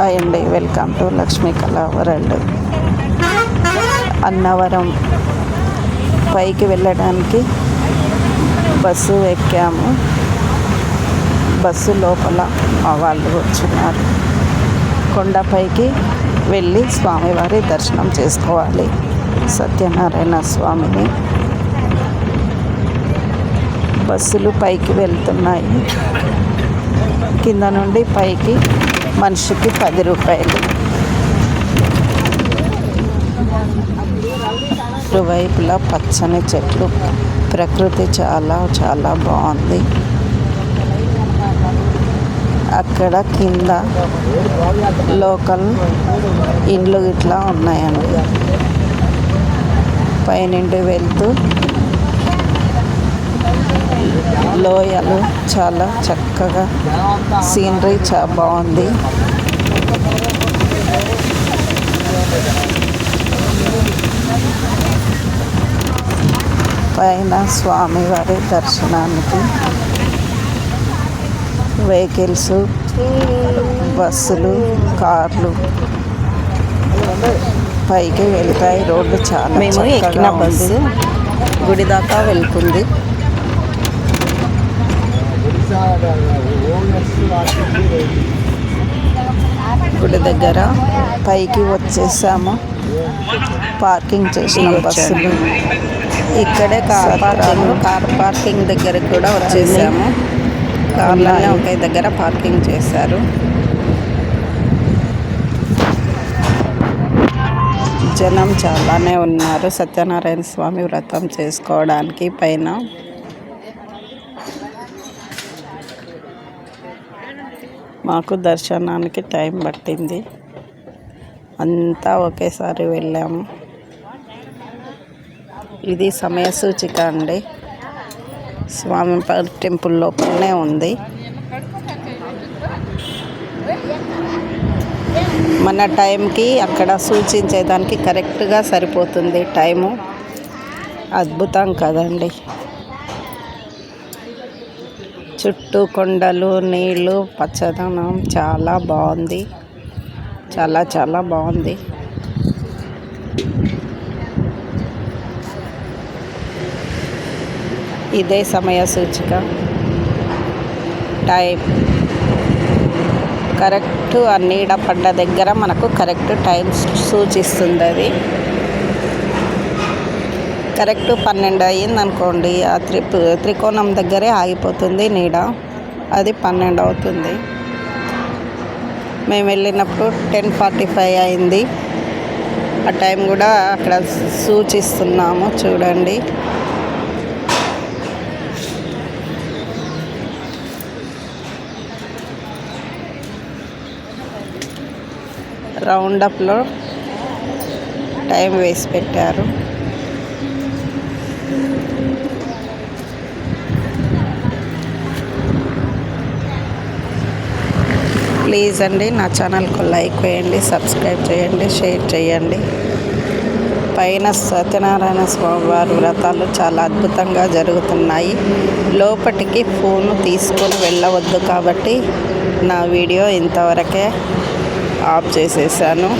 Hi అండి. Welcome to Lakshmi కళా world. Annavaram పైకి వెళ్ళడానికి బస్సు ఎక్కాము. బస్సు లోపల మా వాళ్ళు వచ్చినారు కొండపైకి వెళ్ళి స్వామివారి దర్శనం చేసుకోవాలి. సత్యనారాయణ స్వామిని. బస్సులు పైకి వెళ్తున్నాయి. కింద నుండి పైకి మనిషికి పది రూపాయలు. ఇరువైపులా పచ్చని చెట్లు. ప్రకృతి చాలా చాలా బాగుంది. అక్కడ కింద లోకల్ ఇండ్లు ఇట్లా ఉన్నాయండి. పైనుండి వెళ్తూ లోయలు చాలా చక్కగా. సీనరీ చాలా బాగుంది. పైన స్వామివారి దర్శనానికి వెహికల్స్ బస్సులు కార్లు పైకి వెళ్తాయి. రోడ్డు చాలా మేము ఎక్కిన. బస్సు గుడి దాకా వెళ్తుంది. గుడి దగ్గర పైకి వచ్చేసాము. పార్కింగ్ చేసిన బస్సులు. ఇక్కడే కార్ పార్కింగ్. కార్ పార్కింగ్ దగ్గరికి కూడా వచ్చేసాము. కార్లన్నీ ఒకే దగ్గర పార్కింగ్ చేశారు. జనం చాలానే ఉన్నారు. సత్యనారాయణ స్వామి వ్రతం చేసుకోవడానికి పైన. మాకు దర్శనానికి టైం పట్టింది. అంతా ఒకేసారి వెళ్ళాము. ఇది సమయ సూచిక అండి. స్వామి టెంపుల్ లోపలనే ఉంది. మన టైంకి అక్కడ సూచించేదానికి కరెక్ట్గా సరిపోతుంది టైము. అద్భుతం కదండి. చుట్టూ కొండలు నీళ్ళు పచ్చదనం చాలా బాగుంది. చాలా చాలా బాగుంది. ఇదే సమయ సూచిక. టైం. కరెక్ట్ ఆ నీడ పడ్డ దగ్గర మనకు కరెక్ట్ టైం సూచిస్తుంది అది కరెక్ట్ పన్నెండు అయ్యింది అనుకోండి ఆ త్రి త్రికోణం దగ్గరే ఆగిపోతుంది నీడ. అది పన్నెండు అవుతుంది. మేము వెళ్ళినప్పుడు టెన్ ఫార్టీ ఫైవ్ అయింది. ఆ టైం కూడా అక్కడ సూచిస్తున్నాము చూడండి. రౌండప్లో టైం వేసి పెట్టారు. ప్లీజ్ అండి నా ఛానల్కు లైక్ వేయండి సబ్స్క్రైబ్ చేయండి షేర్ చేయండి. పైన సత్యనారాయణ స్వామి వారి వ్రతాలు చాలా అద్భుతంగా జరుగుతున్నాయి. లోపటికి ఫోన్ తీసుకొని వెళ్ళవద్దు కాబట్టి నా వీడియో ఇంతవరకే ఆఫ్ చేసేసాను.